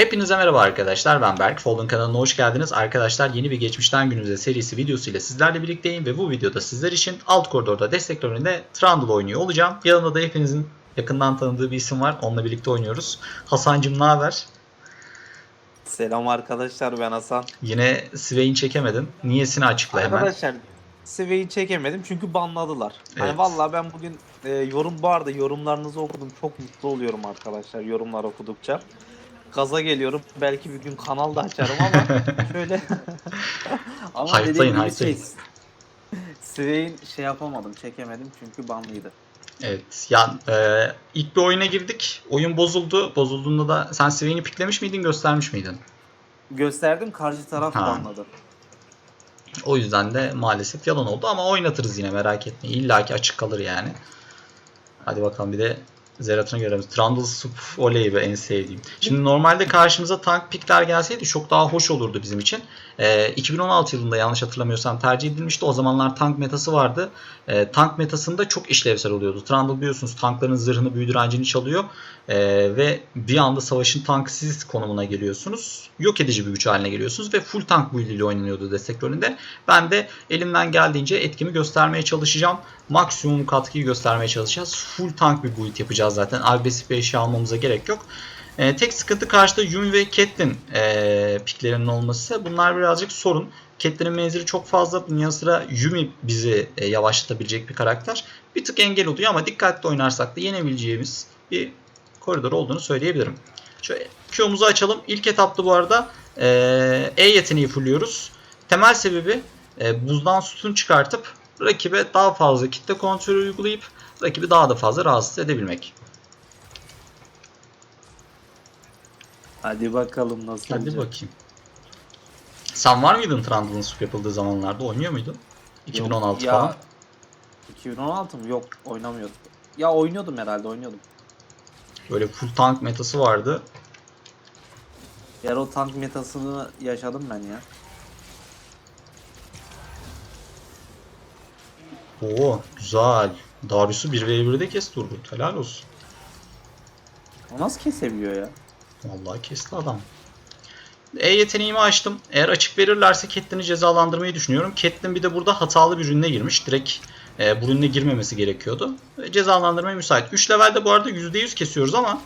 Hepinize merhaba arkadaşlar ben Berk. Fold'un kanalına hoş geldiniz. Arkadaşlar yeni bir geçmişten günümüze serisi videosu ile sizlerle birlikteyim ve bu videoda sizler için alt koridorda destek rolünde Trundle oynuyor olacağım. Yanımda da hepinizin yakından tanıdığı bir isim var. Onunla birlikte oynuyoruz. Hasan'cım ne haber? Selam arkadaşlar ben Hasan. Yine Swain çekemedin. Niyesini açıkla hemen. Arkadaşlar Seveyi çekemedim çünkü banladılar. Evet. Hani vallahi ben bugün e, yorum bu arada yorumlarınızı okudum. Çok mutlu oluyorum arkadaşlar yorumlar okudukça. Gaza geliyorum. Belki bir gün kanal da açarım ama şöyle ama Hype'layın, dediğim gibi hype'layın. şey Sveyn şey yapamadım, çekemedim çünkü banlıydı. Evet. Ya e, ilk bir oyuna girdik. Oyun bozuldu. Bozulduğunda da sen Swain'i piklemiş miydin, göstermiş miydin? Gösterdim karşı taraf Ha. banladı. O yüzden de maalesef yalan oldu ama oynatırız yine merak etmeyin. İlla ki açık kalır yani. Hadi bakalım bir de Zerat'ını görelim. Trundle Soup oley be en sevdiğim. Şimdi normalde karşımıza tank pikler gelseydi çok daha hoş olurdu bizim için. Ee, 2016 yılında yanlış hatırlamıyorsam tercih edilmişti. O zamanlar tank metası vardı. Ee, tank metasında çok işlevsel oluyordu. Trundle biliyorsunuz tankların zırhını büyü direncini çalıyor. Ee, ve bir anda savaşın tankı siz konumuna geliyorsunuz. Yok edici bir güç haline geliyorsunuz ve full tank build ile oynanıyordu destek rolünde. Ben de elimden geldiğince etkimi göstermeye çalışacağım. Maksimum katkıyı göstermeye çalışacağız. Full tank bir build yapacağız zaten. Agresif bir eşya almamıza gerek yok. Ee, tek sıkıntı karşıda Yumi ve Catelyn ee, piklerinin olması. Bunlar birazcık sorun. Catelyn'in menzili çok fazla. Bunun yanı sıra Yumi bizi e, yavaşlatabilecek bir karakter. Bir tık engel oluyor ama dikkatli oynarsak da yenebileceğimiz bir koridor olduğunu söyleyebilirim. Şöyle Q'muzu açalım. İlk etapta bu arada e, E yeteneği fulluyoruz. Temel sebebi e, buzdan sütun çıkartıp rakibe daha fazla kitle kontrolü uygulayıp rakibi daha da fazla rahatsız edebilmek. Hadi bakalım nasıl Hadi olacak. bakayım. Sen var mıydın Trundle'ın sup yapıldığı zamanlarda? Oynuyor muydun? 2016 ya, falan. 2016 mı? Yok oynamıyordum. Ya oynuyordum herhalde oynuyordum. Böyle full tank metası vardı. Yer o tank metasını yaşadım ben ya. Oo güzel. Darius'u 1v1'de kesti Turgut. Helal olsun. O nasıl kesebiliyor ya? Vallahi kesti adam. E yeteneğimi açtım. Eğer açık verirlerse Catelyn'i cezalandırmayı düşünüyorum. Catelyn bir de burada hatalı bir ürüne girmiş. Direkt e, bu ürüne girmemesi gerekiyordu. Ve cezalandırmaya müsait. 3 levelde bu arada %100 kesiyoruz ama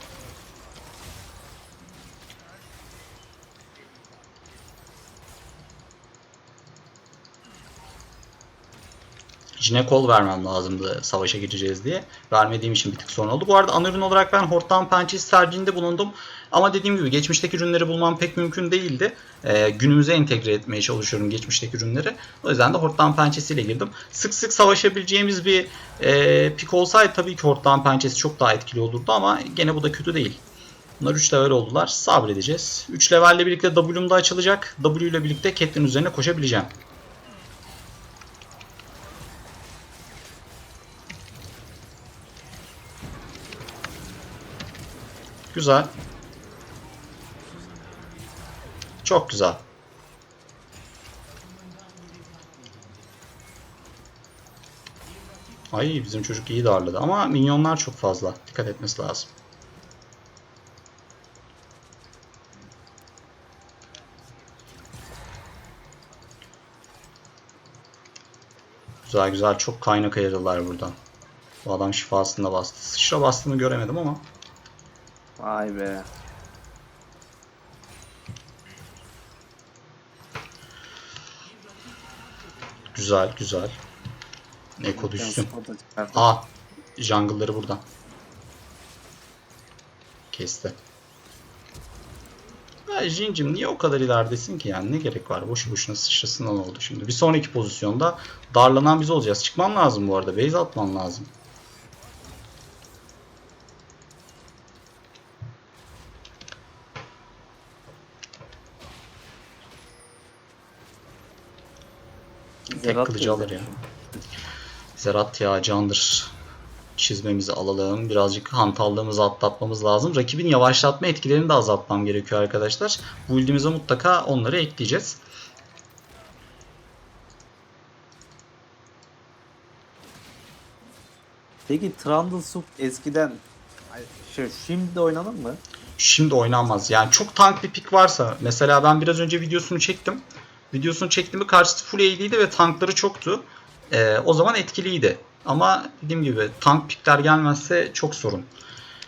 Jine kol vermem lazımdı savaşa gireceğiz diye. Vermediğim için bir tık sorun oldu. Bu arada ana ürün olarak ben Horttan Pençesi tercihinde bulundum. Ama dediğim gibi geçmişteki ürünleri bulmam pek mümkün değildi. Ee, günümüze entegre etmeye çalışıyorum geçmişteki ürünleri. O yüzden de Horttan Pençesiyle girdim. Sık sık savaşabileceğimiz bir e, pik olsaydı tabii ki Horttan Pençesi çok daha etkili olurdu ama gene bu da kötü değil. Bunlar 3 level oldular. Sabredeceğiz. 3 levelle birlikte W'm da açılacak. W ile birlikte Catelyn üzerine koşabileceğim. Güzel. Çok güzel. Ay bizim çocuk iyi darladı ama minyonlar çok fazla. Dikkat etmesi lazım. Güzel güzel çok kaynak ayırdılar burada. Bu adam şifasını da bastı. Sıçra bastığını göremedim ama. Vay be. Güzel güzel. Eko düşsün. Aa, jungle'ları buradan. Kesti. Ya Jin'cim niye o kadar ileridesin ki yani ne gerek var boşu boşuna sıçrasından oldu şimdi. Bir sonraki pozisyonda darlanan biz olacağız. Çıkman lazım bu arada. Base atman lazım. Tek Zerat kılıcı alır ya. Zerat ya candır. Çizmemizi alalım. Birazcık hantallığımızı atlatmamız lazım. Rakibin yavaşlatma etkilerini de azaltmam gerekiyor arkadaşlar. Bu build'imize mutlaka onları ekleyeceğiz. Peki Trundle Soup eskiden Şey, şimdi oynanır mı? şimdi oynanmaz. Yani çok tank bir pik varsa mesela ben biraz önce videosunu çektim. Videosunu çektiğimde karşısı full AD'ydi ve tankları çoktu. Ee, o zaman etkiliydi. Ama dediğim gibi tank pikler gelmezse çok sorun.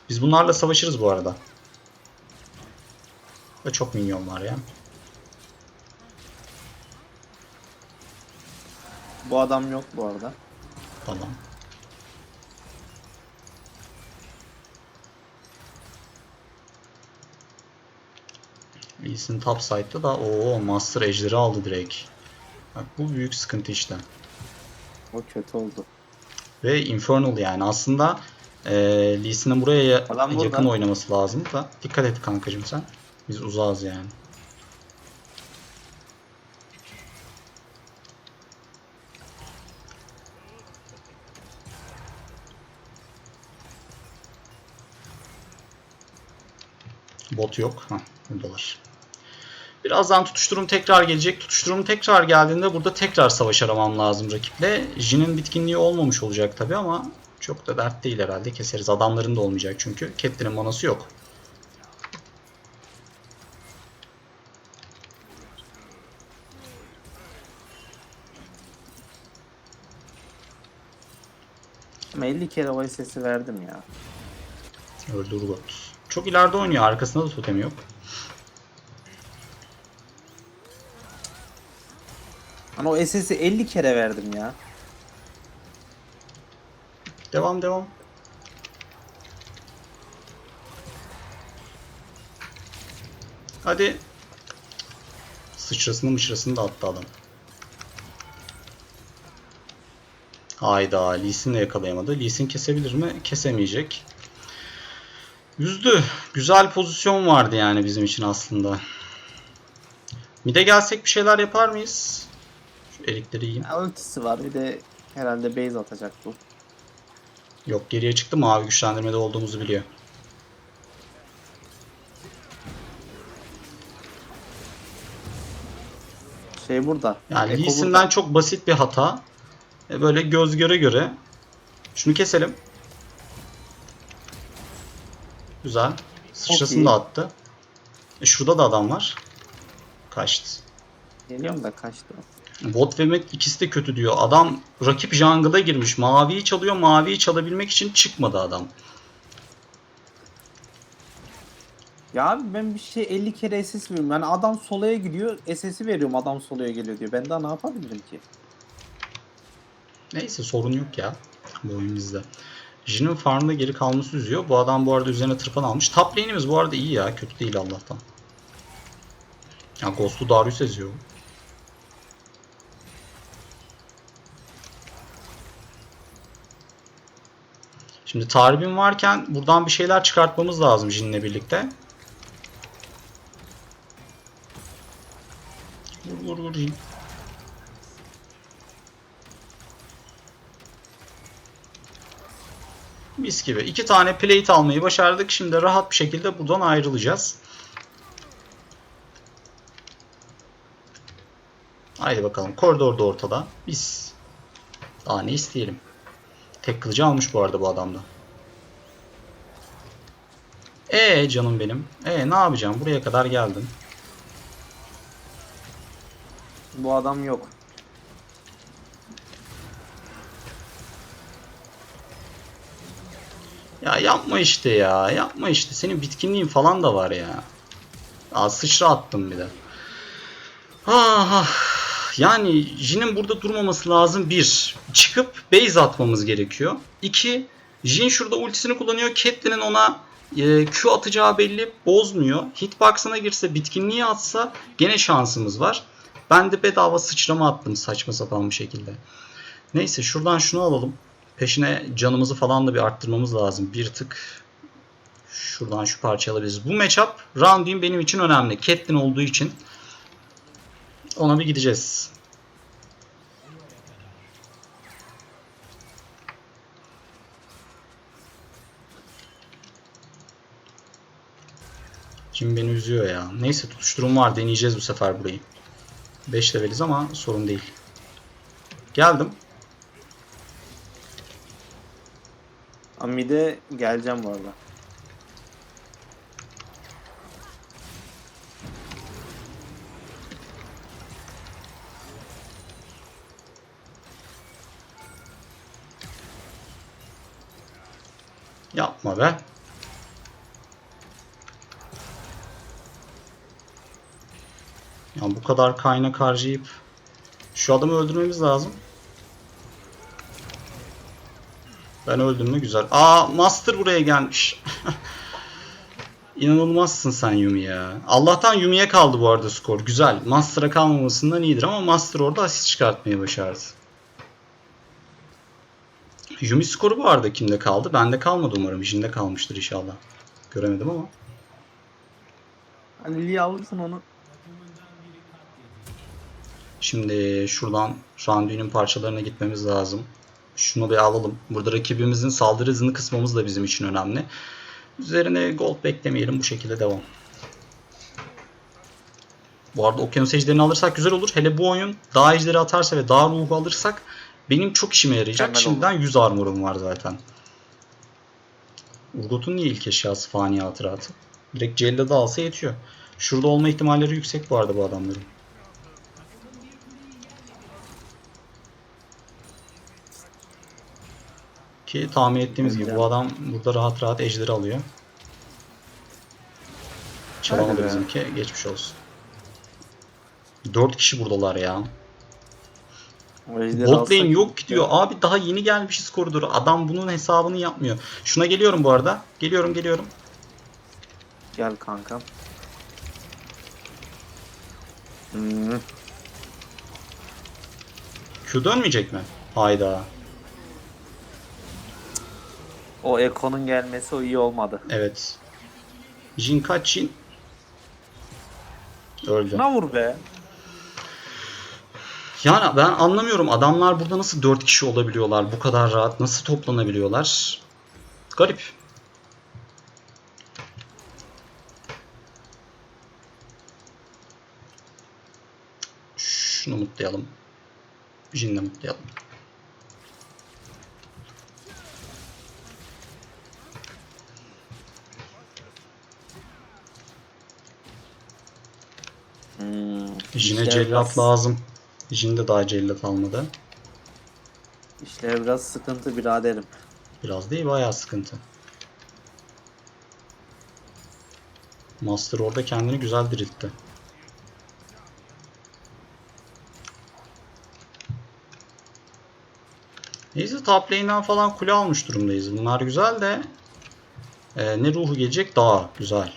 Biz bunlarla savaşırız bu arada. Ve çok minyon var ya. Bu adam yok bu arada. Tamam. Lee Sin top side'da da o Master Ejder'i aldı direkt. Bak bu büyük sıkıntı işte. O kötü oldu. Ve Infernal yani aslında e, Lee Sin'in buraya ya- Adam yakın oynaması lazım da dikkat et kankacım sen. Biz uzağız yani. Bot yok. Hah, buradalar. Birazdan tutuşturum tekrar gelecek. Tutuşturum tekrar geldiğinde burada tekrar savaş aramam lazım rakiple. Jin'in bitkinliği olmamış olacak tabi ama çok da dert değil herhalde. Keseriz. Adamların da olmayacak çünkü. Catelyn'in manası yok. Ama 50 kere o sesi verdim ya. Öldü Urgot. Çok ileride oynuyor. Arkasında da totem yok. Hani o sesi 50 kere verdim ya. Devam devam. Hadi. Sıçrasını mışrasını da attı adam. Hayda Lee Sin de yakalayamadı. Lee Sin kesebilir mi? Kesemeyecek. Yüzdü. Güzel pozisyon vardı yani bizim için aslında. Mide gelsek bir şeyler yapar mıyız? Şu erikleri yiyeyim. ya. Ultisi var bir de herhalde base atacak bu. Yok geriye çıktı mavi güçlendirmede olduğumuzu biliyor. Şey burada. Yani Eko Lee Sin'den burada. çok basit bir hata. E, Böyle göz göre göre. Şunu keselim. Güzel. Sıçrasını da attı. E, şurada da adam var. Kaçtı. Geliyorum da kaçtı. Bot ve Mac ikisi de kötü diyor. Adam rakip jungle'a girmiş. Maviyi çalıyor. Maviyi çalabilmek için çıkmadı adam. Ya abi ben bir şey 50 kere SS veriyorum. Yani adam solaya gidiyor SS'i veriyorum adam solaya geliyor diyor. Ben daha ne yapabilirim ki? Neyse sorun yok ya bu oyun bizde. Jin'in farmda geri kalması üzüyor. Bu adam bu arada üzerine tırpan almış. Top lane'imiz bu arada iyi ya. Kötü değil Allah'tan. Ya Ghost'u Darius eziyor. Şimdi Tarbin varken buradan bir şeyler çıkartmamız lazım Jin'le birlikte. Vur vur vur Jin. Mis gibi. İki tane plate almayı başardık. Şimdi rahat bir şekilde buradan ayrılacağız. Haydi bakalım. Koridor da ortada. Biz. Daha ne isteyelim. Tek kılıcı almış bu arada bu adamda. E canım benim. E ne yapacağım? Buraya kadar geldim. Bu adam yok. Ya yapma işte ya. Yapma işte. Senin bitkinliğin falan da var ya. Aa sıçra attım bir de. Ah, ah. Yani Jin'in burada durmaması lazım. Bir, çıkıp base atmamız gerekiyor. İki, Jin şurada ultisini kullanıyor. Catelyn'in ona e, Q atacağı belli. Bozmuyor. Hitbox'ına girse, bitkinliği atsa gene şansımız var. Ben de bedava sıçrama attım saçma sapan bir şekilde. Neyse şuradan şunu alalım. Peşine canımızı falan da bir arttırmamız lazım. Bir tık şuradan şu parçayı alabiliriz. Bu matchup Round'in benim için önemli. Catelyn olduğu için ona bir gideceğiz. Kim beni üzüyor ya. Neyse tutuşturum var. Deneyeceğiz bu sefer burayı. 5 leveliz ama sorun değil. Geldim. Amide geleceğim bu arada. Yapma be. Ya bu kadar kaynak harcayıp şu adamı öldürmemiz lazım. Ben öldüm mü güzel. Aa Master buraya gelmiş. İnanılmazsın sen Yumi ya. Allah'tan Yumi'ye kaldı bu arada skor. Güzel. Master'a kalmamasından iyidir ama Master orada asist çıkartmayı başardı. Yumi skoru bu arada kimde kaldı? Bende kalmadı umarım. Jin'de kalmıştır inşallah. Göremedim ama. Hani Lee alırsın onu. Şimdi şuradan Randuin'in parçalarına gitmemiz lazım. Şunu bir alalım. Burada rakibimizin saldırı hızını kısmamız da bizim için önemli. Üzerine gold beklemeyelim. Bu şekilde devam. Bu arada okyanus ejderini alırsak güzel olur. Hele bu oyun dağ ejderi atarsa ve dağ ruhu alırsak benim çok işime yarayacak. Mükemmel Şimdiden 100 armorum var zaten. Urgot'un niye ilk eşyası fani hatıratı? Direkt Cellad'ı alsa yetiyor. Şurada olma ihtimalleri yüksek arada bu adamların. Ki tahmin ettiğimiz gibi bu adam burada rahat rahat ejderi alıyor. Çalamadı bizimki. Geçmiş olsun. 4 kişi buradalar ya. O ejderi Bot alsak- lane yok ki diyor. Abi daha yeni gelmişiz koridora. Adam bunun hesabını yapmıyor. Şuna geliyorum bu arada. Geliyorum geliyorum. Gel kankam. Hmm. Q dönmeyecek mi? Hayda. O Eko'nun gelmesi o iyi olmadı. Evet. Jin kaç Jin? Öldü. Şuna vur be. Yani ben anlamıyorum. Adamlar burada nasıl 4 kişi olabiliyorlar? Bu kadar rahat nasıl toplanabiliyorlar? Garip. Şunu mutlayalım. Jin'le mutlayalım. Hmm. Jin'e cellat lazım Jin de daha cellat almadı İşler biraz sıkıntı biraderim. Biraz değil bayağı sıkıntı. Master orada kendini güzel diriltti. Neyse top lane'den falan kule almış durumdayız. Bunlar güzel de e, ne ruhu gelecek daha güzel.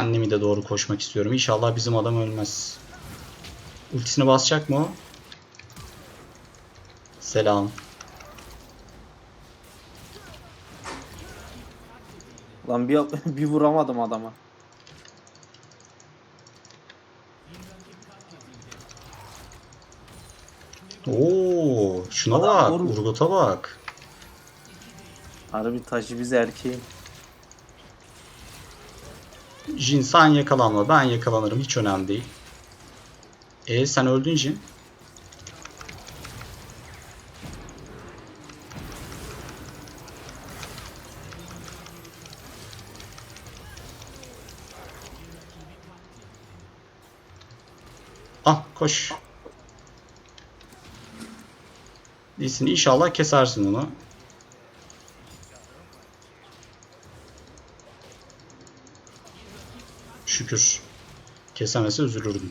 Ben de doğru koşmak istiyorum. İnşallah bizim adam ölmez. Ultisini basacak mı o? Selam. Lan bir, bir vuramadım adama. Oo, şuna Adam bak. Urgot'a bak. Harbi taşı biz erkeğin. Jin sen yakalanma, ben yakalanırım hiç önemli değil. E sen öldün Jin. Ah koş. İyisin inşallah kesersin onu. Şükür. Kesemese üzülürdüm.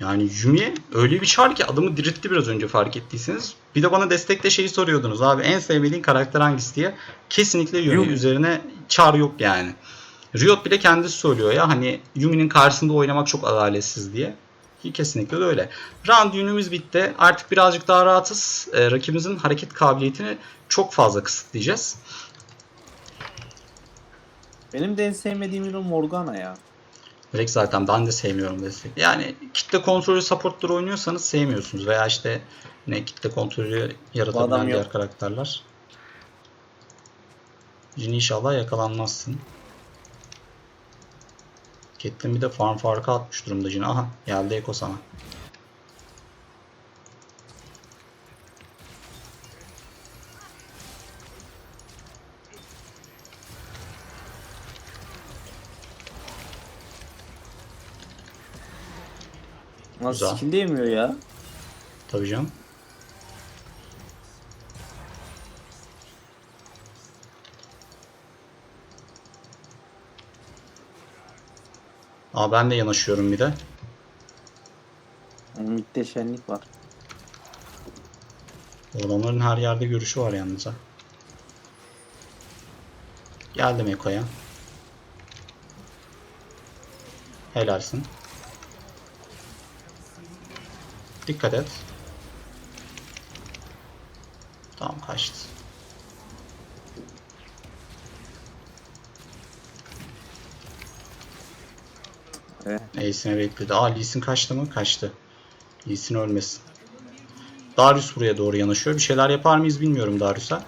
Yani Yumi öyle bir çar ki adamı diriltti biraz önce fark ettiyseniz. Bir de bana destekte şeyi soruyordunuz abi en sevmediğin karakter hangisi diye. Kesinlikle Yumi, Yumi. üzerine çar yok yani. Riot bile kendisi söylüyor ya hani Yumi'nin karşısında oynamak çok adaletsiz diye. Ki kesinlikle de öyle. Round yönümüz bitti. Artık birazcık daha rahatız. Ee, rakibimizin hareket kabiliyetini çok fazla kısıtlayacağız. Benim de en sevmediğim ürün Morgana ya. Direkt zaten ben de sevmiyorum destek. Yani kitle kontrolü supportları oynuyorsanız sevmiyorsunuz. Veya işte ne kitle kontrolü yaratabilen diğer yok. karakterler. Jin inşallah yakalanmazsın. Caitlyn bir de farm farkı atmış durumda Jin. Aha geldi Eko sana. Nasıl skill değmiyor ya? Tabii canım. Aa ben de yanaşıyorum bir de. Midde şenlik var. Adamların her yerde görüşü var yalnız ha. Geldim Eko'ya. Helalsin. Dikkat et. Tamam kaçtı. Evet. Ace'ine bekledi. Aa Lee Sin kaçtı mı? Kaçtı. Lee Sin ölmesin. Darius buraya doğru yanaşıyor. Bir şeyler yapar mıyız bilmiyorum Darius'a.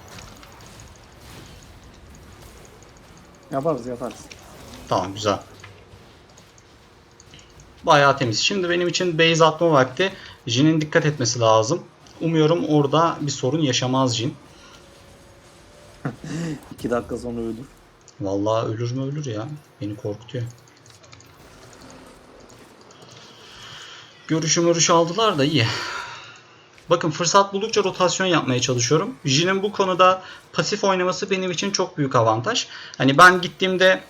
Yaparız yaparız. Tamam güzel. Bayağı temiz. Şimdi benim için base atma vakti. Jin'in dikkat etmesi lazım. Umuyorum orada bir sorun yaşamaz Jin. 2 dakika sonra ölür. Vallahi ölür mü ölür ya. Beni korkutuyor. Görüşü mörüşü aldılar da iyi. Bakın fırsat buldukça rotasyon yapmaya çalışıyorum. Jin'in bu konuda pasif oynaması benim için çok büyük avantaj. Hani ben gittiğimde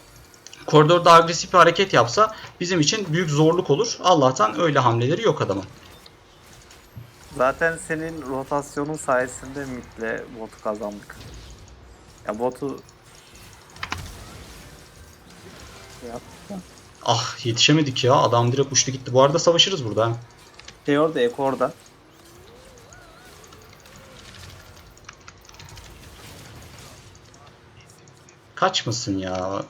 koridorda agresif bir hareket yapsa bizim için büyük zorluk olur. Allah'tan öyle hamleleri yok adamın. Zaten senin rotasyonun sayesinde midle botu kazandık. Ya botu da. Ah yetişemedik ya. Adam direkt uçtu gitti. Bu arada savaşırız burada. ha. Şey orada, Eko orada. Kaçmasın ya.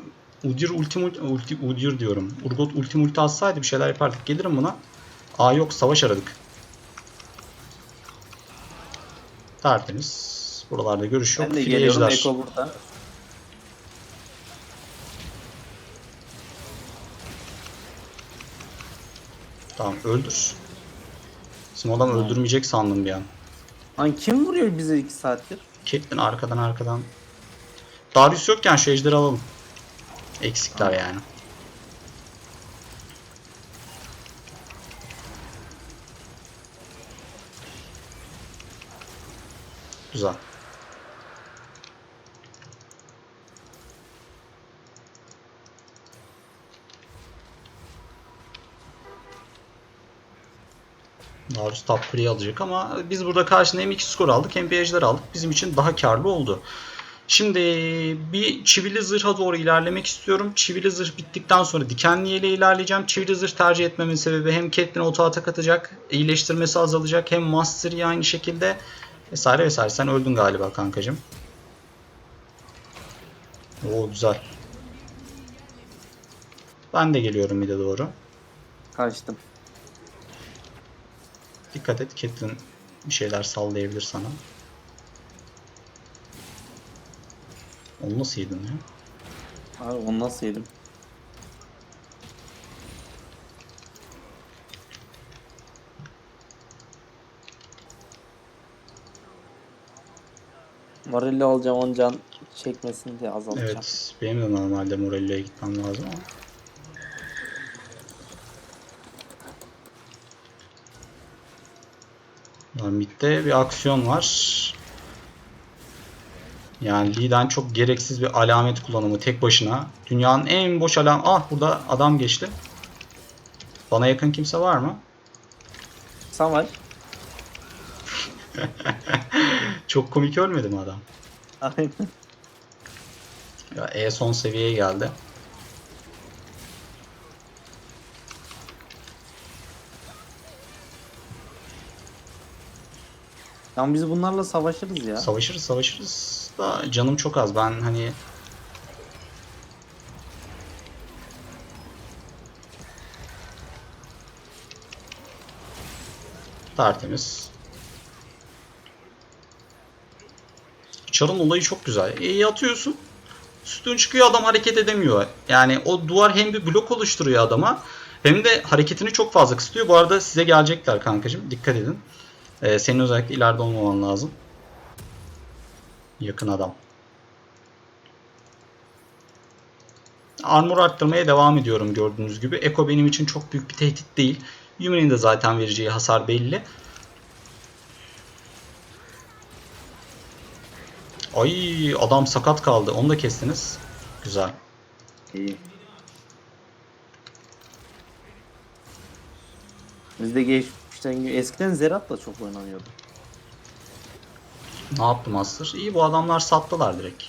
Udyr ultim ulti Udyr diyorum. Urgot ultim ulti atsaydı bir şeyler yapardık. Gelirim buna. Aa yok savaş aradık. Tertemiz. Buralarda görüş yok. Ben de geliyorum, ejder. Eko burada. Tamam öldür. Bizim adam öldürmeyecek sandım bir an. Lan kim vuruyor bize 2 saattir? Caitlyn arkadan arkadan. Darius yokken şu ejderi alalım. Eksikler yani. Güzel. Darius top alacak ama biz burada karşında hem 2 skor aldık hem bir ejder aldık. Bizim için daha karlı oldu. Şimdi bir çivili zırha doğru ilerlemek istiyorum. Çivili zırh bittikten sonra dikenli ile ilerleyeceğim. Çivili zırh tercih etmemin sebebi hem Catelyn auto atak atacak, iyileştirmesi azalacak. Hem Mastery aynı şekilde vesaire vesaire. Sen öldün galiba kankacım. Oo güzel. Ben de geliyorum bir de doğru. Kaçtım. Dikkat et Catelyn bir şeyler sallayabilir sana. Onu nasıl yedin ya? Abi onu nasıl yedim? Morelli olacağım on can çekmesin diye azaltacağım. Evet, benim de normalde Morello'ya gitmem lazım ama. Midde bir aksiyon var. Yani Lee'den çok gereksiz bir alamet kullanımı tek başına. Dünyanın en boş alam... Ah burada adam geçti. Bana yakın kimse var mı? Sen var. Çok komik ölmedi mi adam? Aynen. Ya E son seviyeye geldi. Tamam biz bunlarla savaşırız ya. Savaşırız savaşırız da canım çok az. Ben hani tertemiz. Çarın olayı çok güzel. İyi atıyorsun. Üstün çıkıyor adam hareket edemiyor. Yani o duvar hem bir blok oluşturuyor adama hem de hareketini çok fazla kısıtlıyor. Bu arada size gelecekler kankacığım. Dikkat edin. Ee, senin özellikle ileride olmaman lazım. Yakın adam. Armor arttırmaya devam ediyorum gördüğünüz gibi. Eko benim için çok büyük bir tehdit değil. Yumi'nin de zaten vereceği hasar belli. Ay adam sakat kaldı. Onu da kestiniz. Güzel. İyi. Bizde geçmişten eskiden Zerat da çok oynanıyordu. Ne yaptı Master? İyi bu adamlar sattılar direkt.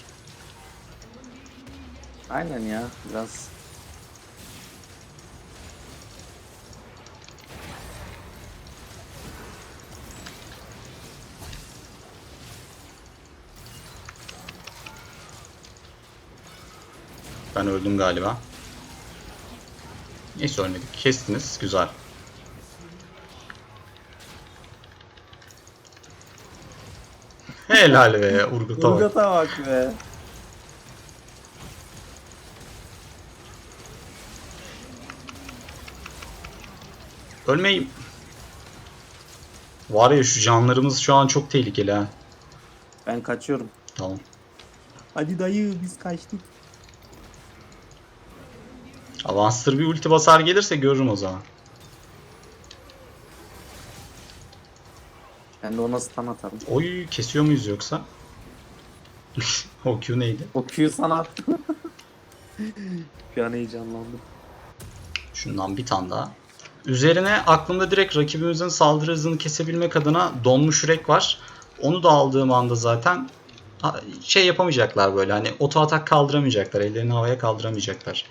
Aynen ya biraz. Ben öldüm galiba. Neyse ölmedik. Kestiniz. Güzel. Helal be. Urgut'a bak. Urgat'a bak be. Ölmeyeyim. Var ya şu canlarımız şu an çok tehlikeli ha. Ben kaçıyorum. Tamam. Hadi dayı biz kaçtık. Avanster bir ulti basar gelirse görürüm o zaman. Ben de ona stun atarım. Oy kesiyor muyuz yoksa? o Q neydi? O Q sana attım. Bir an heyecanlandım. Şundan bir tane daha. Üzerine aklımda direkt rakibimizin saldırı hızını kesebilmek adına donmuş yürek var. Onu da aldığım anda zaten şey yapamayacaklar böyle hani oto atak kaldıramayacaklar. Ellerini havaya kaldıramayacaklar.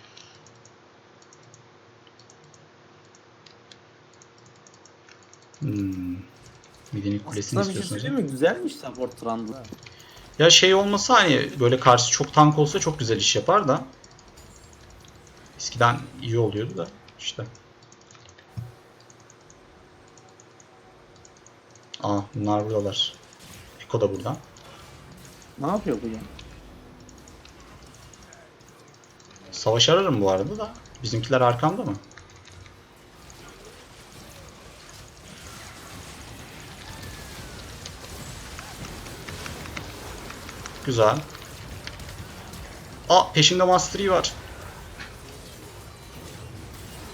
Hmm. Midenik kulesini Aslında bir şey istiyorsunuz. söyleyeyim mi? Güzelmiş support Trundle. Ya şey olmasa hani böyle karşı çok tank olsa çok güzel iş yapar da. Eskiden iyi oluyordu da işte. Aa bunlar buradalar. Eko da burada. Ne yapıyor bu ya? Savaş ararım bu arada da. Bizimkiler arkamda mı? Güzel. Aa peşinde Master Yi var.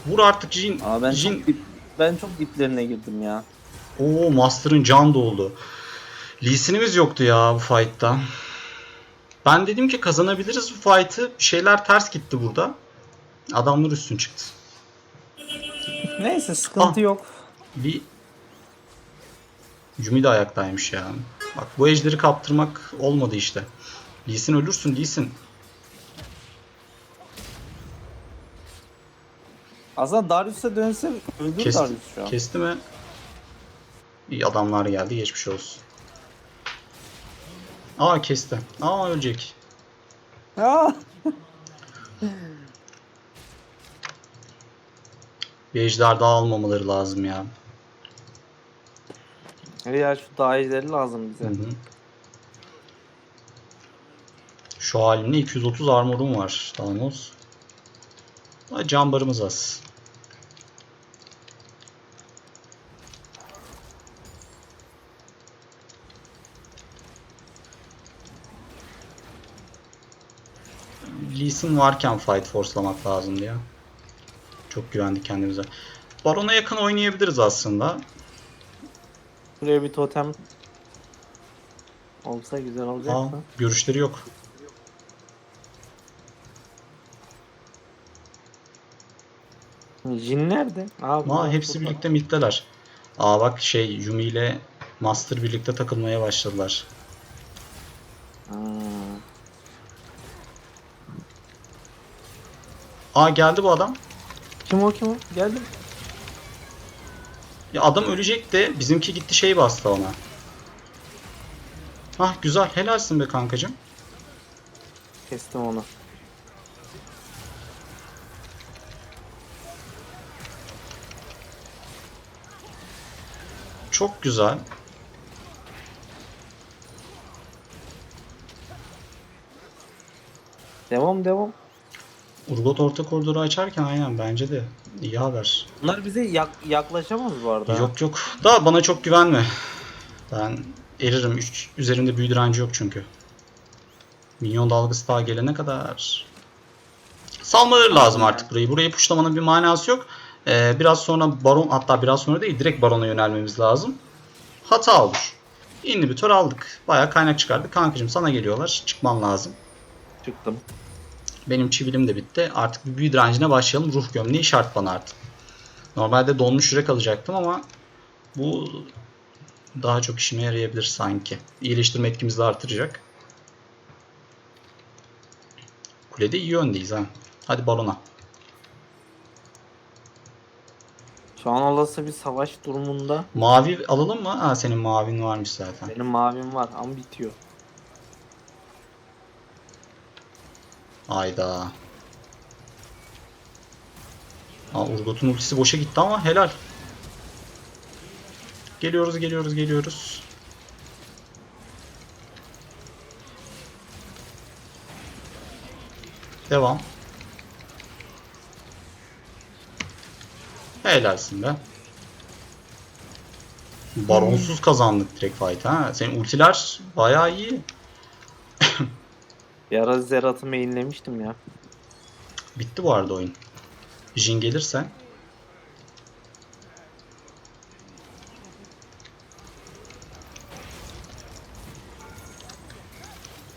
Vur artık Jin. Aa ben Jin. çok dip, ben çok diplerine girdim ya. Oo Master'ın can doldu. Lee Sin'imiz yoktu ya bu fight'ta. Ben dedim ki kazanabiliriz bu fight'ı. Şeyler ters gitti burada. Adamlar üstün çıktı. Neyse sıkıntı Ah. yok. Bir Yumi de ayaktaymış ya. Bak bu ejderi kaptırmak olmadı işte. Lee Sin ölürsün Lee Sin. Aslında Darius'a dönse öldür Kesti, Darius şu an. kesti mi? İyi adamlar geldi geçmiş olsun. Aa kesti. Aa ölecek. Aa! Bir ejder daha almamaları lazım ya. Ya şu daha ejderi lazım bize. Hı hı. Şu halimle 230 armorum var Thanos. Ama can barımız az. Lee Sin varken fight force'lamak lazımdı ya. Çok güvendik kendimize. Baron'a yakın oynayabiliriz aslında. Buraya bir totem olsa güzel olacak Aa, mı? görüşleri yok. Jin nerede? Aa, Aa burada, hepsi burada. birlikte middeler. Aa bak şey Yumi ile Master birlikte takılmaya başladılar. Ha. Aa geldi bu adam. Kim o kim o? Geldim. Ya adam ölecek de bizimki gitti şey bastı ona. Hah güzel helalsin be kankacım. Kestim onu. Çok güzel. Devam devam. Urgot orta koridoru açarken aynen bence de iyi haber. Bunlar bize yak- yaklaşamaz bu arada. Yok yok. Da bana çok güvenme. Ben eririm. Üç, üzerimde büyü direnci yok çünkü. Minyon dalgası daha gelene kadar. Salmaları lazım artık burayı. Burayı puşlamanın bir manası yok. Ee, biraz sonra baron hatta biraz sonra değil direkt barona yönelmemiz lazım. Hata olur. İnhibitör aldık. Bayağı kaynak çıkardık. Kankacığım sana geliyorlar. Çıkman lazım. Çıktım. Benim çivilim de bitti. Artık bir büyü direncine başlayalım. Ruh gömleği şart bana artık. Normalde donmuş yürek alacaktım ama bu daha çok işime yarayabilir sanki. İyileştirme etkimizi de artıracak. Kulede iyi öndeyiz ha. Hadi balona. Şu an olası bir savaş durumunda Mavi alalım mı? Ha senin mavin varmış zaten. benim mavim var ama bitiyor. Ayda. Aa, Urgot'un ultisi boşa gitti ama helal. Geliyoruz, geliyoruz, geliyoruz. Devam. Helalsin be. Baronsuz kazandık direkt fight ha. Senin ultiler bayağı iyi. Bir ara Zerat'ı mainlemiştim ya. Bitti bu arada oyun. Jin gelirse.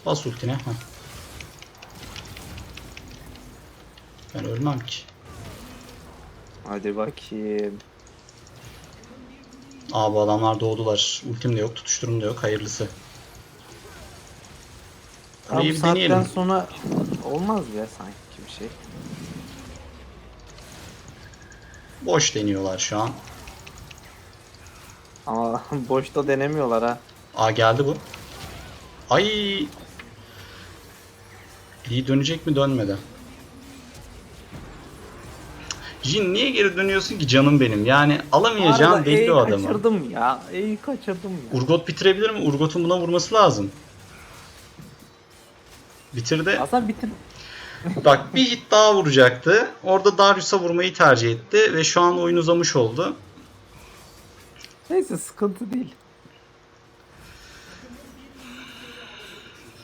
Bas ultine. Heh. Ben ölmem ki. Hadi bakayım. Aa bu adamlar doğdular. Ultim de yok, tutuşturum da yok. Hayırlısı. Abi bir saatten deneyelim. sonra olmaz ya sanki bir şey. Boş deniyorlar şu an. Ama boşta denemiyorlar ha. Aa geldi bu. Ay. Lee dönecek mi dönmedi. Jin niye geri dönüyorsun ki canım benim? Yani alamayacağım Arada belli E'yi o adamı. kaçırdım ya. E'yi kaçırdım ya. Urgot bitirebilir mi? Urgot'un buna vurması lazım. Bitirdi. Aslında bitir. Bak bir hit daha vuracaktı. Orada Darius'a vurmayı tercih etti ve şu an oyun uzamış oldu. Neyse sıkıntı değil.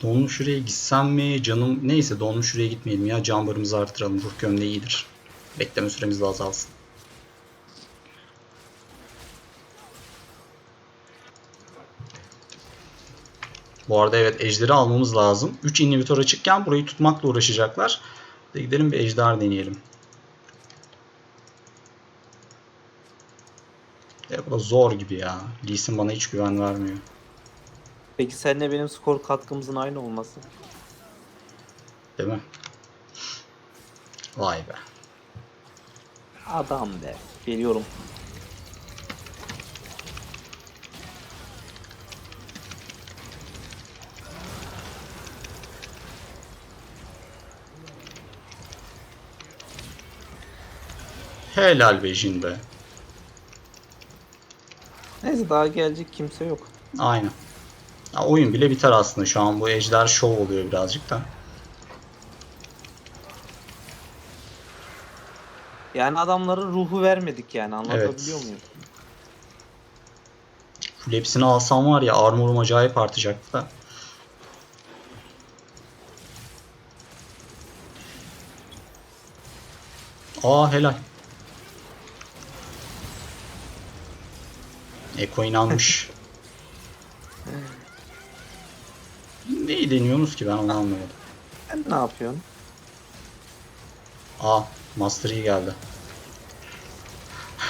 Donmuş şuraya gitsem mi? Canım neyse donmuş şuraya gitmeyelim ya. Can barımızı artıralım. Ruh gömleği iyidir. Bekleme süremiz de azalsın. Bu arada evet ejderi almamız lazım. 3 inhibitor açıkken burayı tutmakla uğraşacaklar. Hadi gidelim bir ejder deneyelim. Ya bu da zor gibi ya. Lee Sin bana hiç güven vermiyor. Peki seninle benim skor katkımızın aynı olması. Değil mi? Vay be. Adam be. Geliyorum. Helal be Jin be. Neyse daha gelecek kimse yok. Aynen. Ya oyun bile biter aslında şu an bu ejder şov oluyor birazcık da. Yani adamların ruhu vermedik yani anlatabiliyor Evet. muyum? Full hepsini alsam var ya armorum acayip artacaktı da. Aa helal. Eko inanmış. Neyi deniyorsunuz ki ben onu anlamadım. Sen ne yapıyorsun? Aa Master iyi geldi.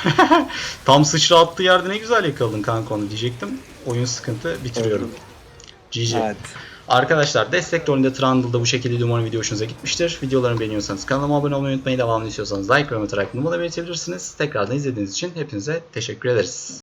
Tam sıçra attığı yerde ne güzel yakaladın kanka onu diyecektim. Oyun sıkıntı bitiriyorum. GG. Evet. Arkadaşlar destek rolünde Trundle'da bu şekilde umarım video hoşunuza gitmiştir. Videolarımı beğeniyorsanız kanalıma abone olmayı unutmayın. Devamını istiyorsanız like ve yorum atarak da belirtebilirsiniz. Tekrardan izlediğiniz için hepinize teşekkür ederiz.